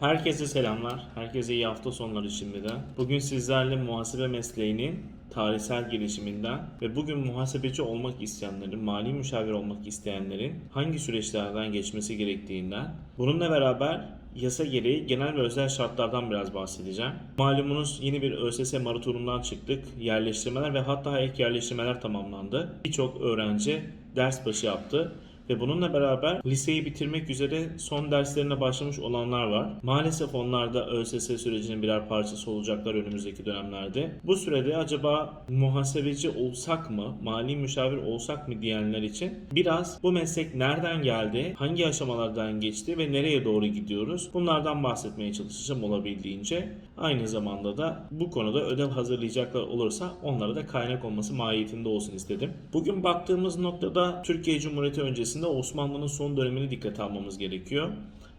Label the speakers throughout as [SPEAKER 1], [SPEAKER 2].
[SPEAKER 1] Herkese selamlar. Herkese iyi hafta sonları şimdiden. Bugün sizlerle muhasebe mesleğinin tarihsel gelişiminden ve bugün muhasebeci olmak isteyenlerin, mali müşavir olmak isteyenlerin hangi süreçlerden geçmesi gerektiğinden, bununla beraber yasa gereği genel ve özel şartlardan biraz bahsedeceğim. Malumunuz yeni bir ÖSS maratonundan çıktık. Yerleştirmeler ve hatta ek yerleştirmeler tamamlandı. Birçok öğrenci ders başı yaptı ve bununla beraber liseyi bitirmek üzere son derslerine başlamış olanlar var. Maalesef onlar da ÖSS sürecinin birer parçası olacaklar önümüzdeki dönemlerde. Bu sürede acaba muhasebeci olsak mı, mali müşavir olsak mı diyenler için biraz bu meslek nereden geldi, hangi aşamalardan geçti ve nereye doğru gidiyoruz? Bunlardan bahsetmeye çalışacağım olabildiğince. Aynı zamanda da bu konuda ödev hazırlayacaklar olursa onlara da kaynak olması mahiyetinde olsun istedim. Bugün baktığımız noktada Türkiye Cumhuriyeti öncesinde Osmanlı'nın son dönemini dikkate almamız gerekiyor.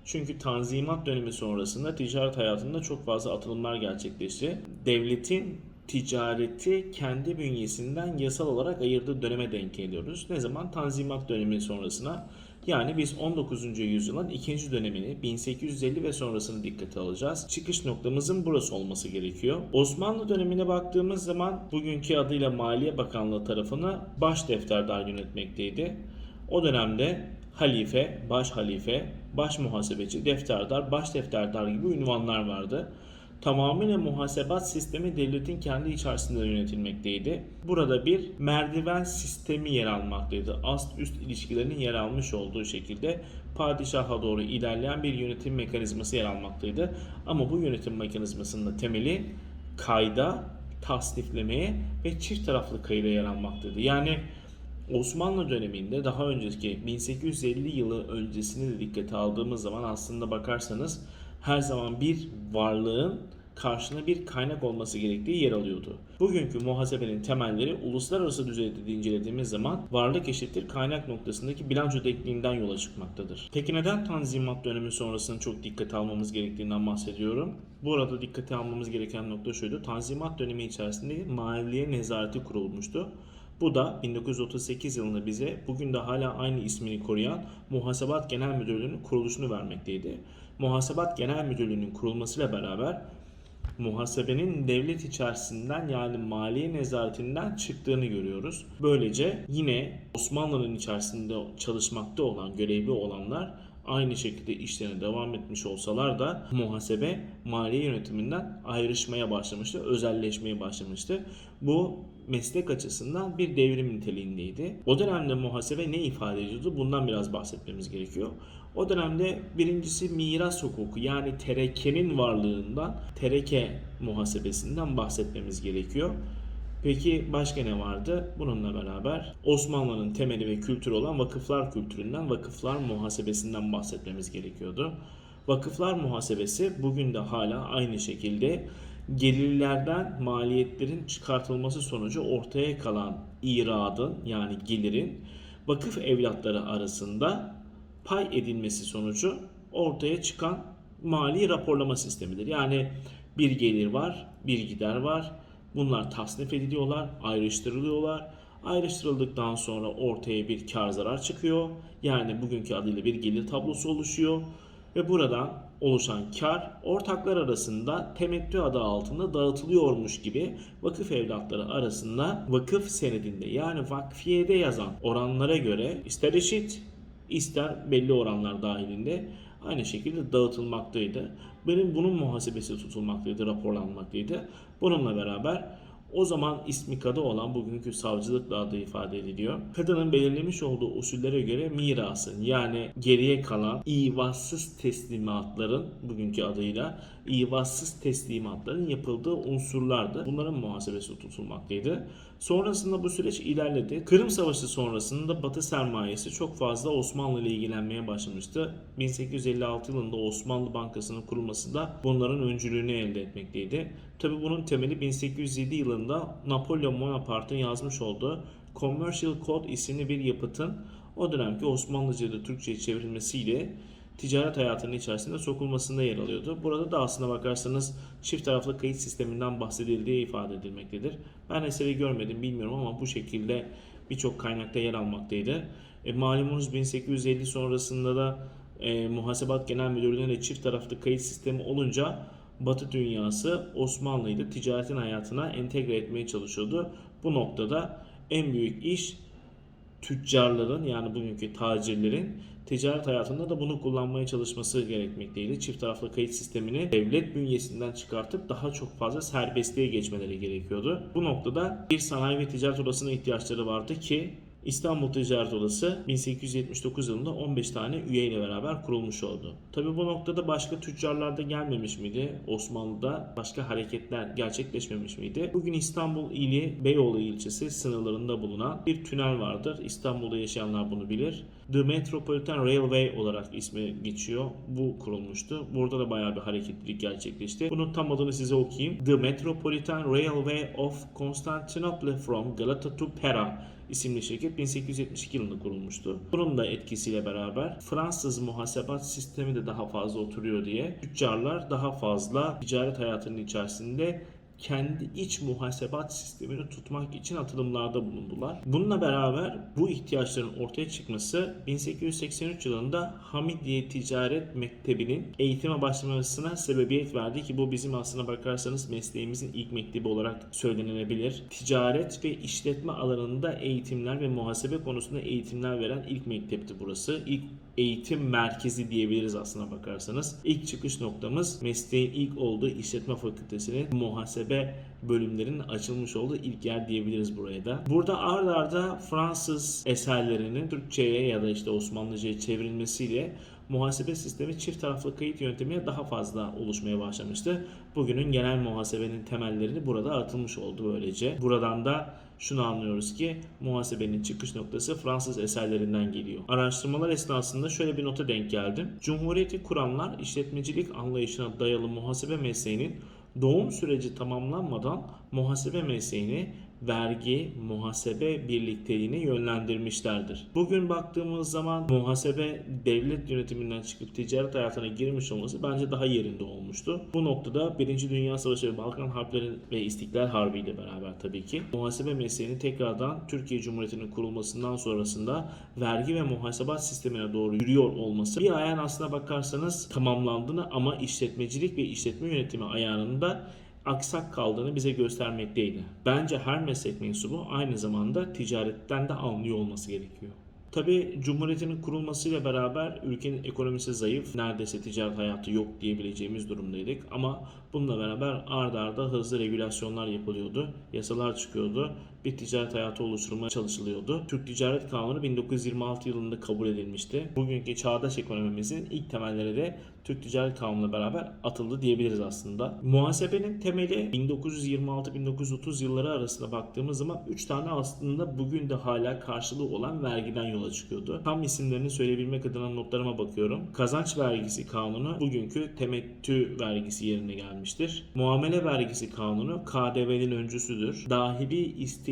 [SPEAKER 1] Çünkü Tanzimat dönemi sonrasında ticaret hayatında çok fazla atılımlar gerçekleşti. Devletin ticareti kendi bünyesinden yasal olarak ayırdığı döneme denk geliyoruz. Ne zaman? Tanzimat dönemi sonrasına yani biz 19. yüzyılın ikinci dönemini 1850 ve sonrasını dikkate alacağız. Çıkış noktamızın burası olması gerekiyor. Osmanlı dönemine baktığımız zaman bugünkü adıyla Maliye Bakanlığı tarafını baş defterdar yönetmekteydi. O dönemde halife, baş halife, baş muhasebeci, defterdar, baş defterdar gibi ünvanlar vardı. Tamamıyla muhasebat sistemi devletin kendi içerisinde yönetilmekteydi. Burada bir merdiven sistemi yer almaktaydı. Ast üst ilişkilerinin yer almış olduğu şekilde padişaha doğru ilerleyen bir yönetim mekanizması yer almaktaydı. Ama bu yönetim mekanizmasının da temeli kayda, tasniflemeye ve çift taraflı kayıda yer almaktaydı. Yani Osmanlı döneminde daha önceki 1850 yılı öncesini de dikkate aldığımız zaman aslında bakarsanız her zaman bir varlığın karşına bir kaynak olması gerektiği yer alıyordu. Bugünkü muhasebenin temelleri uluslararası düzeyde de incelediğimiz zaman varlık eşittir kaynak noktasındaki bilanço denkliğinden yola çıkmaktadır. Peki neden Tanzimat dönemi sonrasını çok dikkate almamız gerektiğinden bahsediyorum? Bu arada dikkate almamız gereken nokta şuydu. Tanzimat dönemi içerisinde maliye nezareti kurulmuştu. Bu da 1938 yılında bize bugün de hala aynı ismini koruyan Muhasebat Genel Müdürlüğü'nün kuruluşunu vermekteydi. Muhasebat Genel Müdürlüğü'nün kurulmasıyla beraber muhasebenin devlet içerisinden yani maliye nezaretinden çıktığını görüyoruz. Böylece yine Osmanlı'nın içerisinde çalışmakta olan, görevli olanlar aynı şekilde işlerine devam etmiş olsalar da muhasebe maliye yönetiminden ayrışmaya başlamıştı, özelleşmeye başlamıştı. Bu meslek açısından bir devrim niteliğindeydi. O dönemde muhasebe ne ifade ediyordu? Bundan biraz bahsetmemiz gerekiyor. O dönemde birincisi miras hukuku yani terekenin varlığından tereke muhasebesinden bahsetmemiz gerekiyor. Peki başka ne vardı? Bununla beraber Osmanlı'nın temeli ve kültürü olan vakıflar kültüründen, vakıflar muhasebesinden bahsetmemiz gerekiyordu. Vakıflar muhasebesi bugün de hala aynı şekilde gelirlerden maliyetlerin çıkartılması sonucu ortaya kalan iradın yani gelirin vakıf evlatları arasında pay edilmesi sonucu ortaya çıkan mali raporlama sistemidir. Yani bir gelir var, bir gider var. Bunlar tasnif ediliyorlar, ayrıştırılıyorlar. Ayrıştırıldıktan sonra ortaya bir kar zarar çıkıyor. Yani bugünkü adıyla bir gelir tablosu oluşuyor. Ve buradan oluşan kar ortaklar arasında temettü adı altında dağıtılıyormuş gibi vakıf evlatları arasında vakıf senedinde yani vakfiyede yazan oranlara göre ister eşit ister belli oranlar dahilinde aynı şekilde dağıtılmaktaydı. Benim bunun muhasebesi tutulmaktaydı, raporlanmaktaydı. Bununla beraber o zaman ismi kadı olan bugünkü savcılıkla adı ifade ediliyor. Kadının belirlemiş olduğu usullere göre mirasın yani geriye kalan ivazsız teslimatların bugünkü adıyla ivazsız teslimatların yapıldığı unsurlardı. Bunların muhasebesi tutulmaktaydı. Sonrasında bu süreç ilerledi. Kırım Savaşı sonrasında Batı sermayesi çok fazla Osmanlı ile ilgilenmeye başlamıştı. 1856 yılında Osmanlı Bankası'nın kurulması da bunların öncülüğünü elde etmekteydi. Tabi bunun temeli 1807 yılında Napolyon Bonaparte'ın yazmış olduğu Commercial Code isimli bir yapıtın o dönemki Osmanlıca'da Türkçe'ye çevrilmesiyle ticaret hayatının içerisinde sokulmasında yer alıyordu. Burada da aslına bakarsanız çift taraflı kayıt sisteminden bahsedildiği ifade edilmektedir. Ben eseri görmedim bilmiyorum ama bu şekilde birçok kaynakta yer almaktaydı. E, malumunuz 1850 sonrasında da e, Muhasebat Genel Müdürlüğü'ne çift taraflı kayıt sistemi olunca Batı dünyası Osmanlı'yı da ticaretin hayatına entegre etmeye çalışıyordu. Bu noktada en büyük iş tüccarların yani bugünkü tacirlerin ticaret hayatında da bunu kullanmaya çalışması gerekmekteydi. Çift taraflı kayıt sistemini devlet bünyesinden çıkartıp daha çok fazla serbestliğe geçmeleri gerekiyordu. Bu noktada bir sanayi ve ticaret odasına ihtiyaçları vardı ki İstanbul Ticaret Odası 1879 yılında 15 tane üyeyle beraber kurulmuş oldu. Tabi bu noktada başka tüccarlar da gelmemiş miydi? Osmanlı'da başka hareketler gerçekleşmemiş miydi? Bugün İstanbul ili Beyoğlu ilçesi sınırlarında bulunan bir tünel vardır. İstanbul'da yaşayanlar bunu bilir. The Metropolitan Railway olarak ismi geçiyor. Bu kurulmuştu. Burada da bayağı bir hareketlilik gerçekleşti. Bunun tam adını size okuyayım. The Metropolitan Railway of Constantinople from Galata to Pera isimli şirket 1872 yılında kurulmuştu. Bunun da etkisiyle beraber Fransız muhasebat sistemi de daha fazla oturuyor diye tüccarlar daha fazla ticaret hayatının içerisinde kendi iç muhasebat sistemini tutmak için atılımlarda bulundular. Bununla beraber bu ihtiyaçların ortaya çıkması 1883 yılında Hamidiye Ticaret Mektebi'nin eğitime başlamasına sebebiyet verdi ki bu bizim aslına bakarsanız mesleğimizin ilk mektebi olarak söylenebilir. Ticaret ve işletme alanında eğitimler ve muhasebe konusunda eğitimler veren ilk mektepti burası. İlk eğitim merkezi diyebiliriz aslına bakarsanız. İlk çıkış noktamız mesleğin ilk olduğu işletme fakültesinin muhasebe bölümlerinin açılmış olduğu ilk yer diyebiliriz buraya da. Burada ard arda Fransız eserlerinin Türkçe'ye ya da işte Osmanlıca'ya çevrilmesiyle muhasebe sistemi çift taraflı kayıt yöntemiyle daha fazla oluşmaya başlamıştı. Bugünün genel muhasebenin temellerini burada atılmış oldu böylece. Buradan da şunu anlıyoruz ki muhasebenin çıkış noktası Fransız eserlerinden geliyor. Araştırmalar esnasında şöyle bir nota denk geldim. Cumhuriyeti kuranlar işletmecilik anlayışına dayalı muhasebe mesleğinin doğum süreci tamamlanmadan muhasebe mesleğini vergi, muhasebe birlikteliğine yönlendirmişlerdir. Bugün baktığımız zaman muhasebe devlet yönetiminden çıkıp ticaret hayatına girmiş olması bence daha yerinde olmuştu. Bu noktada 1. Dünya Savaşı ve Balkan Harpleri ve İstiklal Harbi ile beraber tabii ki muhasebe mesleğini tekrardan Türkiye Cumhuriyeti'nin kurulmasından sonrasında vergi ve muhasebat sistemine doğru yürüyor olması bir ayağın aslına bakarsanız tamamlandığını ama işletmecilik ve işletme yönetimi ayağında aksak kaldığını bize göstermekteydi. Bence her meslek mensubu aynı zamanda ticaretten de anlıyor olması gerekiyor. Tabi Cumhuriyet'in kurulmasıyla beraber ülkenin ekonomisi zayıf, neredeyse ticaret hayatı yok diyebileceğimiz durumdaydık. Ama bununla beraber ard arda hızlı regülasyonlar yapılıyordu, yasalar çıkıyordu, bir ticaret hayatı oluşturulmaya çalışılıyordu. Türk Ticaret Kanunu 1926 yılında kabul edilmişti. Bugünkü çağdaş ekonomimizin ilk temelleri de Türk Ticaret Kanunu'na beraber atıldı diyebiliriz aslında. Muhasebenin temeli 1926-1930 yılları arasında baktığımız zaman 3 tane aslında bugün de hala karşılığı olan vergiden yola çıkıyordu. Tam isimlerini söyleyebilmek adına notlarıma bakıyorum. Kazanç vergisi kanunu bugünkü temettü vergisi yerine gelmiştir. Muamele vergisi kanunu KDV'nin öncüsüdür. Dahili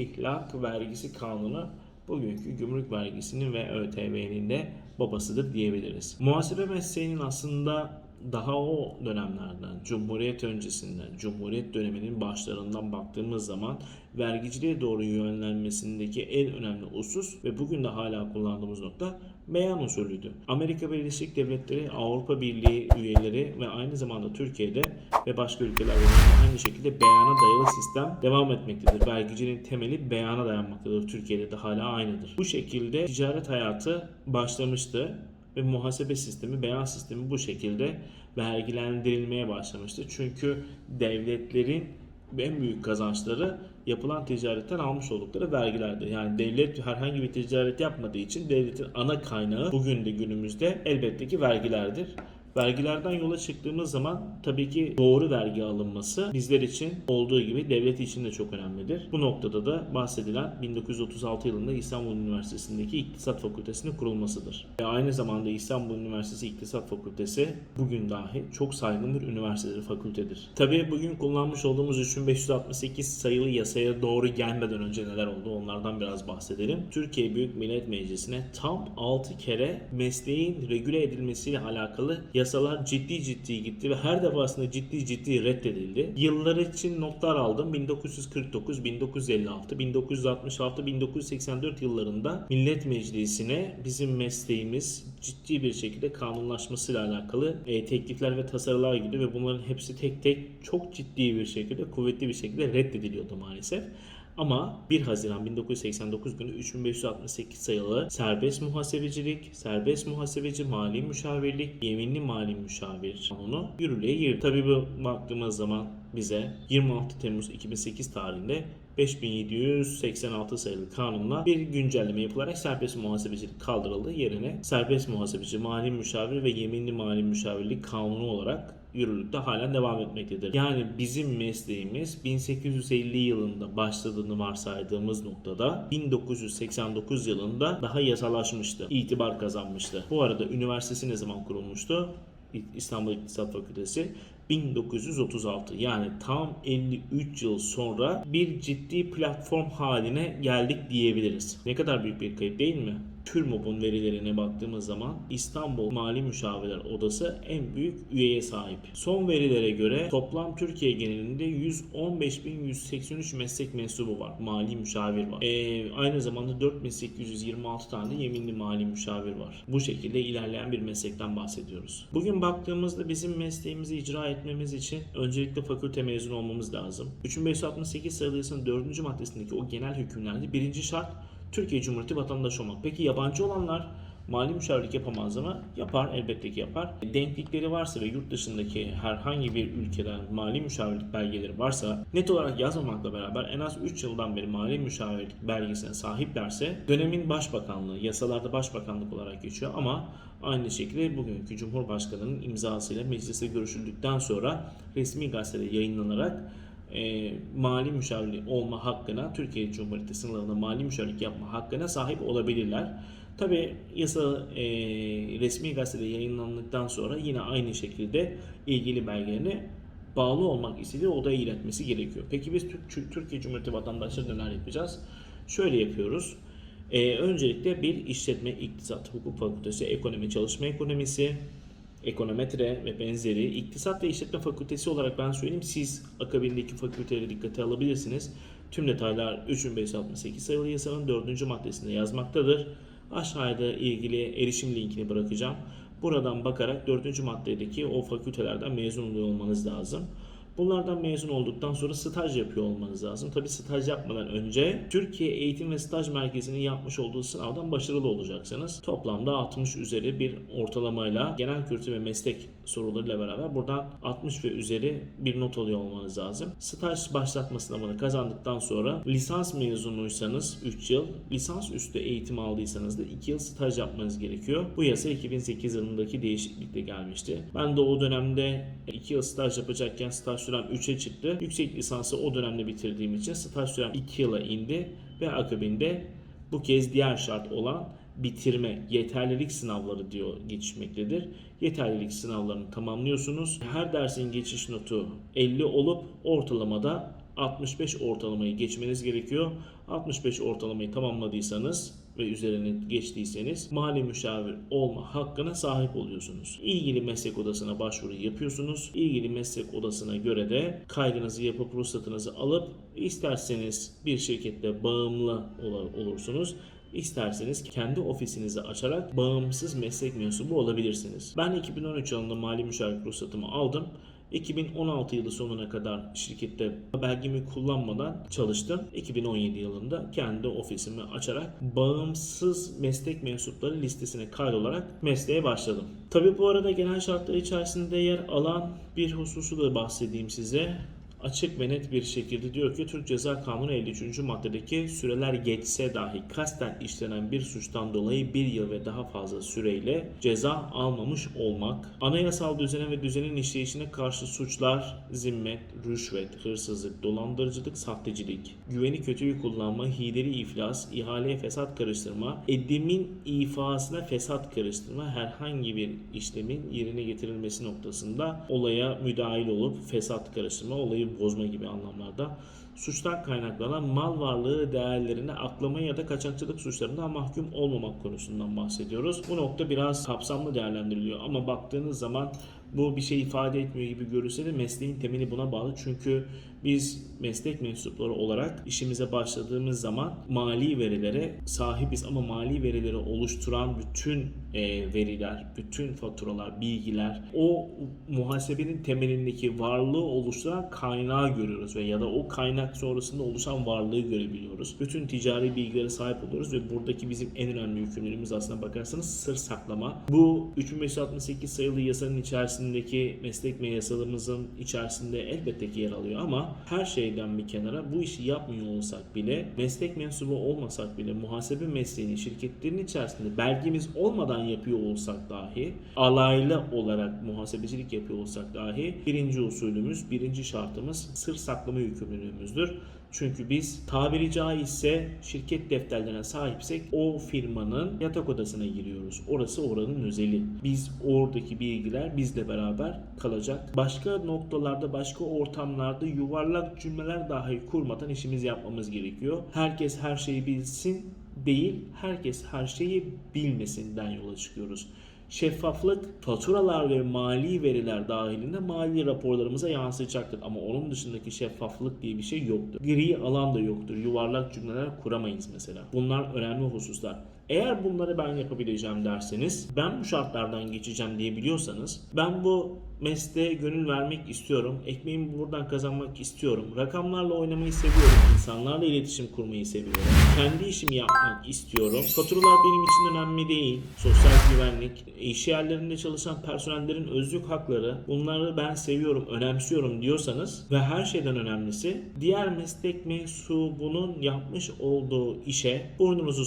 [SPEAKER 1] istihlak vergisi kanunu bugünkü gümrük vergisinin ve ÖTV'nin de babasıdır diyebiliriz. Muhasebe mesleğinin aslında daha o dönemlerden, Cumhuriyet öncesinden, Cumhuriyet döneminin başlarından baktığımız zaman vergiciliğe doğru yönlenmesindeki en önemli husus ve bugün de hala kullandığımız nokta beyan usulüydü. Amerika Birleşik Devletleri, Avrupa Birliği üyeleri ve aynı zamanda Türkiye'de ve başka ülkelerde de aynı şekilde beyana dayalı sistem devam etmektedir. Vergiciliğin temeli beyana dayanmaktadır. Türkiye'de de hala aynıdır. Bu şekilde ticaret hayatı başlamıştı ve muhasebe sistemi, beyan sistemi bu şekilde vergilendirilmeye başlamıştı. Çünkü devletlerin en büyük kazançları yapılan ticaretten almış oldukları vergilerdi. Yani devlet herhangi bir ticaret yapmadığı için devletin ana kaynağı bugün de günümüzde elbette ki vergilerdir. Vergilerden yola çıktığımız zaman tabii ki doğru vergi alınması bizler için olduğu gibi devlet için de çok önemlidir. Bu noktada da bahsedilen 1936 yılında İstanbul Üniversitesi'ndeki İktisat Fakültesi'nin kurulmasıdır. Ve aynı zamanda İstanbul Üniversitesi İktisat Fakültesi bugün dahi çok saygın bir üniversitedir, fakültedir. Tabii bugün kullanmış olduğumuz 3568 sayılı yasaya doğru gelmeden önce neler oldu onlardan biraz bahsedelim. Türkiye Büyük Millet Meclisi'ne tam 6 kere mesleğin regüle edilmesiyle alakalı yasa yasalar ciddi ciddi gitti ve her defasında ciddi ciddi reddedildi. Yıllar için notlar aldım. 1949, 1956, 1966, 1984 yıllarında Millet Meclisi'ne bizim mesleğimiz ciddi bir şekilde kanunlaşmasıyla alakalı e, teklifler ve tasarılar gidiyor ve bunların hepsi tek tek çok ciddi bir şekilde, kuvvetli bir şekilde reddediliyordu maalesef. Ama 1 Haziran 1989 günü 3568 sayılı serbest muhasebecilik, serbest muhasebeci mali müşavirlik, yeminli mali müşavir kanunu yürürlüğe girdi. Tabii bu baktığımız zaman bize 26 Temmuz 2008 tarihinde 5786 sayılı kanunla bir güncelleme yapılarak serbest muhasebecilik kaldırıldı. Yerine serbest muhasebeci, mali müşavir ve yeminli mali müşavirlik kanunu olarak yürürlükte halen devam etmektedir. Yani bizim mesleğimiz 1850 yılında başladığını varsaydığımız noktada 1989 yılında daha yasalaşmıştı. itibar kazanmıştı. Bu arada üniversitesi ne zaman kurulmuştu? İstanbul İktisat Fakültesi 1936 yani tam 53 yıl sonra bir ciddi platform haline geldik diyebiliriz. Ne kadar büyük bir kayıp değil mi? TÜRMOB'un verilerine baktığımız zaman İstanbul Mali Müşavirler Odası en büyük üyeye sahip. Son verilere göre toplam Türkiye genelinde 115.183 meslek mensubu var. Mali müşavir var. Ee, aynı zamanda 4.826 tane yeminli mali müşavir var. Bu şekilde ilerleyen bir meslekten bahsediyoruz. Bugün baktığımızda bizim mesleğimizi icra etmemiz için öncelikle fakülte mezunu olmamız lazım. 3568 sayılı yasanın 4. maddesindeki o genel hükümlerde birinci şart Türkiye Cumhuriyeti vatandaşı olmak. Peki yabancı olanlar mali müşavirlik yapamaz mı? Yapar elbette ki yapar. Denklikleri varsa ve yurt dışındaki herhangi bir ülkeden mali müşavirlik belgeleri varsa net olarak yazmamakla beraber en az 3 yıldan beri mali müşavirlik belgesine sahiplerse dönemin başbakanlığı, yasalarda başbakanlık olarak geçiyor ama aynı şekilde bugünkü Cumhurbaşkanı'nın imzasıyla mecliste görüşüldükten sonra resmi gazetede yayınlanarak e, mali müşavirlik olma hakkına Türkiye Cumhuriyeti sınırlarında mali müşavirlik yapma hakkına sahip olabilirler. Tabi yasa e, resmi gazetede yayınlandıktan sonra yine aynı şekilde ilgili belgelerini bağlı olmak istediği odaya iletmesi gerekiyor. Peki biz Türk, Türkiye Cumhuriyeti vatandaşları neler yapacağız? Şöyle yapıyoruz. E, öncelikle bir işletme, iktisat, hukuk fakültesi, ekonomi, çalışma ekonomisi, ekonometre ve benzeri iktisat ve işletme fakültesi olarak ben söyleyeyim siz akabindeki fakülteleri dikkate alabilirsiniz. Tüm detaylar 3568 sayılı yasanın 4. maddesinde yazmaktadır. Aşağıda ilgili erişim linkini bırakacağım. Buradan bakarak 4. maddedeki o fakültelerden mezun olmanız lazım. Bunlardan mezun olduktan sonra staj yapıyor olmanız lazım. Tabi staj yapmadan önce Türkiye Eğitim ve Staj Merkezi'nin yapmış olduğu sınavdan başarılı olacaksınız. Toplamda 60 üzeri bir ortalamayla genel kültür ve meslek sorularıyla beraber buradan 60 ve üzeri bir not alıyor olmanız lazım. Staj başlatma sınavını kazandıktan sonra lisans mezunuysanız 3 yıl, lisans üstü eğitim aldıysanız da 2 yıl staj yapmanız gerekiyor. Bu yasa 2008 yılındaki değişiklikle gelmişti. Ben de o dönemde 2 yıl staj yapacakken staj sürem 3'e çıktı. Yüksek lisansı o dönemde bitirdiğim için staj sürem 2 yıla indi ve akabinde bu kez diğer şart olan bitirme, yeterlilik sınavları diyor geçmektedir. Yeterlilik sınavlarını tamamlıyorsunuz. Her dersin geçiş notu 50 olup ortalamada 65 ortalamayı geçmeniz gerekiyor. 65 ortalamayı tamamladıysanız ve üzerine geçtiyseniz mali müşavir olma hakkına sahip oluyorsunuz. İlgili meslek odasına başvuru yapıyorsunuz. İlgili meslek odasına göre de kaydınızı yapıp ruhsatınızı alıp isterseniz bir şirkette bağımlı olursunuz. İsterseniz kendi ofisinizi açarak bağımsız meslek mensubu olabilirsiniz. Ben 2013 yılında mali müşavir ruhsatımı aldım. 2016 yılı sonuna kadar şirkette belgemi kullanmadan çalıştım. 2017 yılında kendi ofisimi açarak bağımsız meslek mensupları listesine kaydolarak mesleğe başladım. Tabi bu arada genel şartlar içerisinde yer alan bir hususu da bahsedeyim size açık ve net bir şekilde diyor ki Türk Ceza Kanunu 53. maddedeki süreler geçse dahi kasten işlenen bir suçtan dolayı bir yıl ve daha fazla süreyle ceza almamış olmak, anayasal düzene ve düzenin işleyişine karşı suçlar, zimmet, rüşvet, hırsızlık, dolandırıcılık, sahtecilik, güveni kötüyü kullanma, hileli iflas, ihaleye fesat karıştırma, edimin ifasına fesat karıştırma herhangi bir işlemin yerine getirilmesi noktasında olaya müdahil olup fesat karıştırma olayı belgeleri bozma gibi anlamlarda suçtan kaynaklanan mal varlığı değerlerini aklama ya da kaçakçılık suçlarından mahkum olmamak konusundan bahsediyoruz. Bu nokta biraz kapsamlı değerlendiriliyor ama baktığınız zaman bu bir şey ifade etmiyor gibi görülse de mesleğin temeli buna bağlı. Çünkü biz meslek mensupları olarak işimize başladığımız zaman mali verilere sahibiz ama mali verileri oluşturan bütün e, veriler, bütün faturalar, bilgiler o muhasebenin temelindeki varlığı oluşturan kaynağı görüyoruz ve ya da o kaynak sonrasında oluşan varlığı görebiliyoruz. Bütün ticari bilgilere sahip oluyoruz ve buradaki bizim en önemli yükümlülüğümüz aslına bakarsanız sır saklama. Bu 3568 sayılı yasanın içerisindeki meslek ve yasalarımızın içerisinde elbette ki yer alıyor ama her şeyden bir kenara bu işi yapmıyor olsak bile meslek mensubu olmasak bile muhasebe mesleğini şirketlerin içerisinde belgemiz olmadan yapıyor olsak dahi alaylı olarak muhasebecilik yapıyor olsak dahi birinci usulümüz, birinci şartımız sır saklama yükümlülüğümüzdür. Çünkü biz tabiri caizse şirket defterlerine sahipsek o firmanın yatak odasına giriyoruz. Orası oranın özeli. Biz oradaki bilgiler bizle beraber kalacak. Başka noktalarda, başka ortamlarda yuvarlak cümleler dahi kurmadan işimizi yapmamız gerekiyor. Herkes her şeyi bilsin değil, herkes her şeyi bilmesinden yola çıkıyoruz. Şeffaflık faturalar ve mali veriler dahilinde mali raporlarımıza yansıyacaktır. Ama onun dışındaki şeffaflık diye bir şey yoktur. Gri alan da yoktur. Yuvarlak cümleler kuramayız mesela. Bunlar önemli hususlar. Eğer bunları ben yapabileceğim derseniz, ben bu şartlardan geçeceğim diyebiliyorsanız, ben bu mesleğe gönül vermek istiyorum, ekmeğimi buradan kazanmak istiyorum, rakamlarla oynamayı seviyorum, insanlarla iletişim kurmayı seviyorum, kendi işimi yapmak istiyorum, faturalar benim için önemli değil, sosyal güvenlik, iş yerlerinde çalışan personellerin özlük hakları, bunları ben seviyorum, önemsiyorum diyorsanız ve her şeyden önemlisi, diğer meslek mensubunun yapmış olduğu işe burnunuzu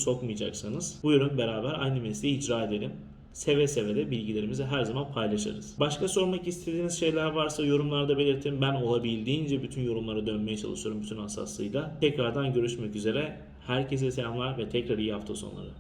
[SPEAKER 1] buyurun beraber aynı mesleği icra edelim. Seve seve de bilgilerimizi her zaman paylaşırız. Başka sormak istediğiniz şeyler varsa yorumlarda belirtin. Ben olabildiğince bütün yorumlara dönmeye çalışıyorum bütün hassaslığıyla. Tekrardan görüşmek üzere. Herkese selamlar ve tekrar iyi hafta sonları.